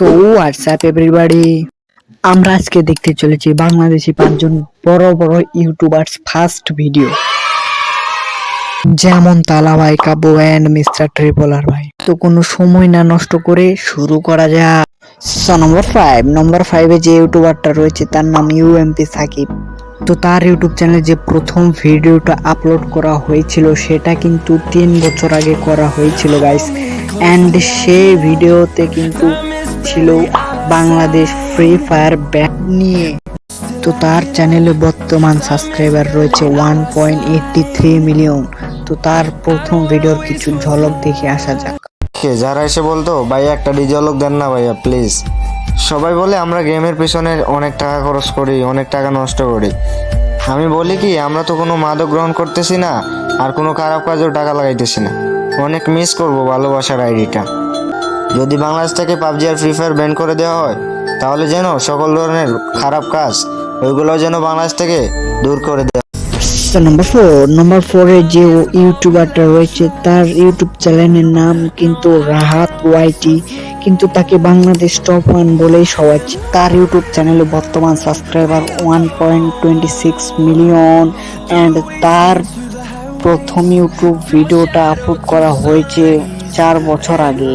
So WhatsApp everybody আমরা আজকে দেখতে চলেছি বাংলাদেশি পাঁচজন বড় বড় ইউটিউবার্স ফার্স্ট ভিডিও যেমন তালা ভাই, কাব্য অ্যান্ড মিস্টার ট্রিপলার ভাই। তো কোনো সময় না নষ্ট করে শুরু করা যাক। সো নম্বর ফাইভ নম্বর ফাইভে যে ইউটিউবারটা রয়েছে তার নাম ইউএমপি সাকিব তো তার ইউটিউব চ্যানেলে যে প্রথম ভিডিওটা আপলোড করা হয়েছিল, সেটা কিন্তু তিন বছর আগে করা হয়েছিল গাইস অ্যান্ড সেই ভিডিওতে কিন্তু ছিল বাংলাদেশ ফ্রি ফায়ার ব্যাট নিয়ে। তো তার চ্যানেলে বর্তমান সাবস্ক্রাইবার রয়েছে one point eighty three million তো তার প্রথম ভিডিওর কিছু ঝলক দেখে আসা যাক। যারা এসে বলতো, ভাই, একটা ডিজলক দেন না ভাইয়া প্লিজ সবাই বলে, আমরা গেমের পিছনে অনেক টাকা খরচ করি, অনেক টাকা নষ্ট করি। আমি বলি কি, আমরা তো কোনো মাদক গ্রহণ করতেছি না, আর কোনো খারাপ কাজেও টাকা লাগাইতেছি না। অনেক মিস করব ভালোবাসার আইডিটা। যদি বাংলাদেশ থেকে পাবজি আর ফ্রি ফায়ার ব্যান করে দেওয়া হয়, তাহলে যেন সকল ধরনের খারাপ কাজ ওইগুলো যেন বাংলাদেশ থেকে দূর করে দেওয়া নম্বর ফোর নম্বর ফোরে যে ইউটিউবারটা রয়েছে, তার ইউটিউব চ্যানেলের নাম কিন্তু রাহাত ওয়াইটি কিন্তু তাকে বাংলাদেশ টপ ওয়ান বলেই সবাই তার ইউটিউব চ্যানেলে বর্তমান subscriber one point twenty six million and তার প্রথম ইউটিউব ভিডিওটা আপলোড করা হয়েছে চার বছর আগে।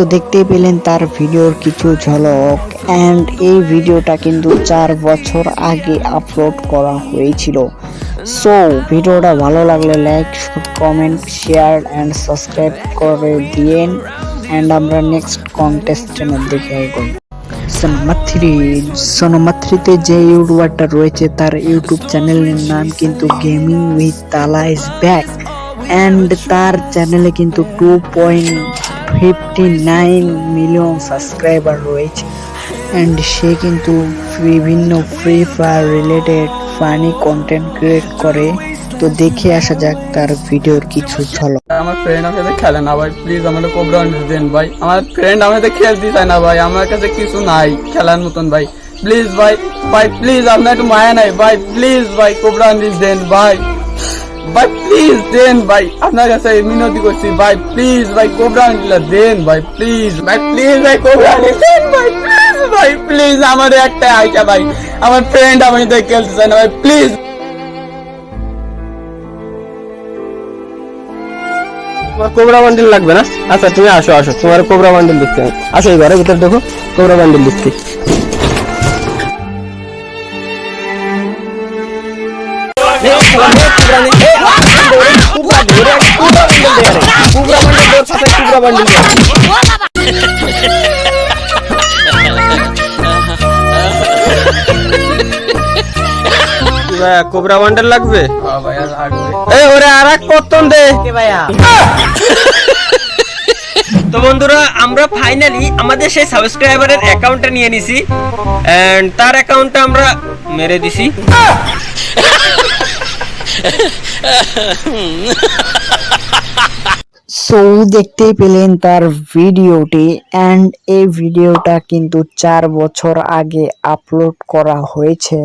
তো দেখতেই পেলেন তার ভিডিওর কিছু ঝলক অ্যান্ড এই ভিডিওটা কিন্তু চার বছর আগে আপলোড করা হয়েছিল। সো ভিডিওটা ভালো লাগলে like comment share and subscribe করে দিয়েন অ্যান্ড আমরা নেক্সট কন্টেস্টেন্টের দিকে এগোই। নাম্বার থ্রি নাম্বার থ্রিতে যে ইউটিউবারটা রয়েছে তার ইউটিউব চ্যানেলের নাম কিন্তু gaming with Talha is back and তার চ্যানেলে কিন্তু two point fifty nine million subscriber রয়েছে অ্যান্ড সে কিন্তু বিভিন্ন free fire related funny content create করে। তো দেখে আসা যাক তার ভিডিওর কিছু ঝলক। আমার ফ্রেন্ড আমার সাথে খেলে না ভাই প্লিজ আমাদের কোবরা দেন ভাই। আমার ফ্রেন্ড আমাদের খেলতে চায় না ভাই, আমার কাছে কিছু নাই খেলার মতন ভাই। প্লিজ ভাই ভাই প্লিজ আপনার একটু মায়া নাই, ভাই প্লিজ ভাই কোবরা দেন ভাই। ভাই প্লিজ দেন ভাই। আপনার কাছে মিনতি করছি। ভাই প্লিজ ভাই, কোবরা দেন ভাই প্লিজ ভাই প্লিজ ভাই, কোবরা দেন ভাই প্লিজ ভাই প্লিজ আমাদের একটা আইটা ভাই। আমার ফ্রেন্ড আমাদের খেলতে চায় না ভাই প্লিজ কোবরা বান্ডিল লাগবে না? আচ্ছা তুমি আসো আসো। তোমার কোবরা বান্ডিল দিচ্ছি আমি। আসো, এই ঘরের ভিতরে দেখো, কোবরা বান্ডিল দিচ্ছি। হ্যাঁ ভাই আর লাগবে? এই ওরে আর এক কর্তন দে তো বন্ধুরা আমরা ফাইনালি আমাদের সেই সাবস্ক্রাইবারের অ্যাকাউন্টটা নিয়ে নিছি এন্ড তার অ্যাকাউন্টটা আমরা মেরে দিছি। সো দেখতেই পেলেন তার ভিডিওটি অ্যান্ড এই ভিডিওটা কিন্তু চার বছর আগে আপলোড করা হয়েছে।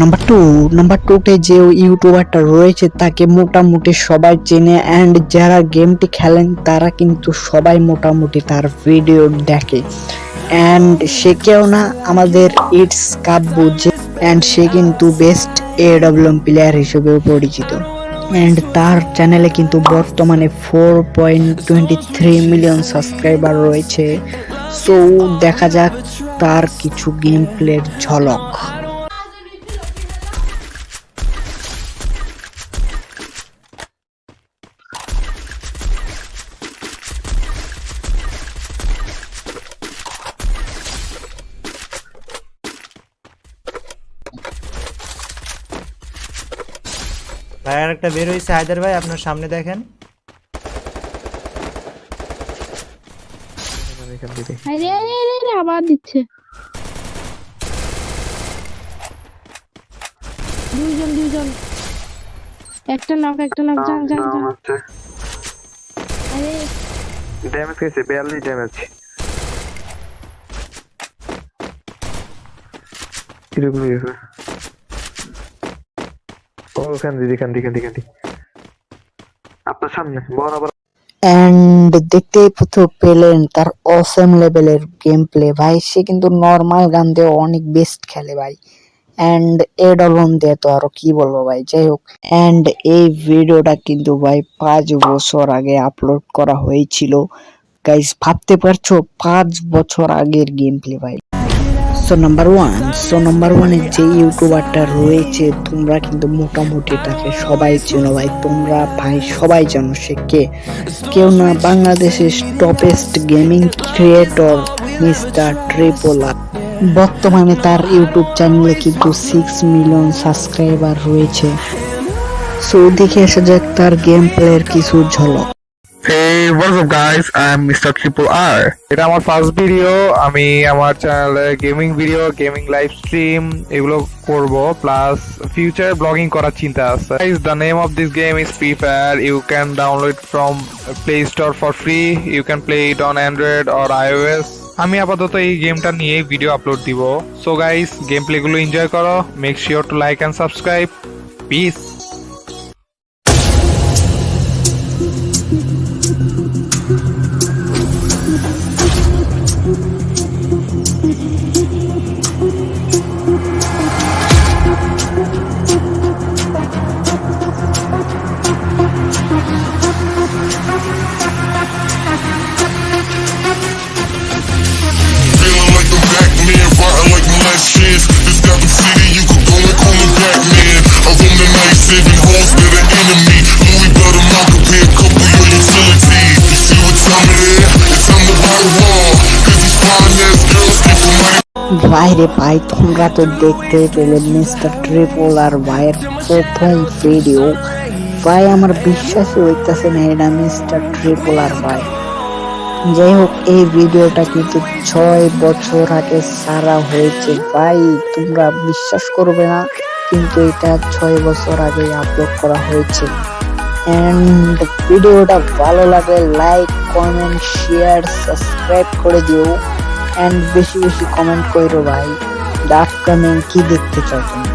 নাম্বার টু নাম্বার টুতে যে ইউটিউবারটা রয়েছে, তাকে মোটামুটি সবাই চেনে অ্যান্ড যারা গেমটি খেলেন, তারা কিন্তু সবাই মোটামুটি তার ভিডিও দেখে। অ্যান্ড সে কেউ না, আমাদের ইটস কাব্য যে অ্যান্ড সে কিন্তু বেস্ট এডব্লিউএম প্লেয়ার হিসেবেও পরিচিত। অ্যান্ড তার চ্যানেলে কিন্তু বর্তমানে four point twenty three million subscriber রয়েছে। সো দেখা যাক তার কিছু গেম প্লের ঝলক। ভাই আর একটা বের হয়েছে হায়দার ভাই আপনার সামনে দেখেন। আরে আরে আরে আরে, আবার দিচ্ছে। দুইজন দুইজন। একটা নক একটা নক যান যান যান। আরে। ড্যামেজ ড্যামেজ কীরকম গেছে ও অ্যান্ড দেখতেই তার লেভেলের গেম প্লে ভাই, সে কিন্তু গান দিয়ে অনেক বেস্ট খেলে ভাই। তো আরও কি বলব ভাই, যাই হোক। অ্যান্ড এই ভিডিওটা কিন্তু ভাই পাঁচ বছর আগে আপলোড করা হয়েছিল। গাইস ভাবতে পারছ, পাঁচ বছর আগের গেম প্লে ভাই। So number one so number ওয়ানে যে ইউটিউবারটা রয়েছে, তোমরা কিন্তু মোটামুটি তাকে সবাই চেনো। ভাই, তোমরা ভাই, সবাই জানো সে কে। কেউ না, বাংলাদেশের টপেস্ট গেমিং ক্রিয়েটর মিস্টার ট্রিপোলা বর্তমানে তার ইউটিউব চ্যানেলে কিন্তু সিক্স মিলিয়ন সাবস্ক্রাইবার রয়েছে। সো দেখে আসা যাক তার গেম প্লের কিছু ঝলক। Hey, what's up guys? I'm Mr. Triple R. এটা আমার ফার্স্ট ভিডিও আমি আমার চ্যানেলে gaming video gaming live stream এগুলো করব প্লাস ফিউচার ব্লগিং করার চিন্তা আছে। Guys the name of this game is free fire you can download from play store for free you can play it on android or iOS আমি আপাতত এই গেমটা নিয়ে ভিডিও আপলোড দিব। সো গাইস গেম প্লে গুলো enjoy করো। Make sure to like and subscribe peace ভাইরে ভাই তোমরা তো দেখতে পেলে মিস্টার ট্রিপল আর ভাইয়ের প্রথম ভিডিও ভাই, আমার বিশ্বাসই হইতেছে না এটা মিস্টার ট্রিপল আর ভাই। যাই হোক, এই ভিডিওটা কিন্তু ছয় বছর আগে সারা হয়েছে। ভাই, তোমরা বিশ্বাস করবে না, কিন্তু এটা ছয় বছর আগে আপলোড করা হয়েছে। এন্ড ভিডিওটা ভালো লাগলে লাইক কমেন্ট শেয়ার সাবস্ক্রাইব করে দিও। এন্ড বেশি বেশি কমেন্ট করো ভাই। দ্য আপকামিং কি দেখতে চাও তুমি?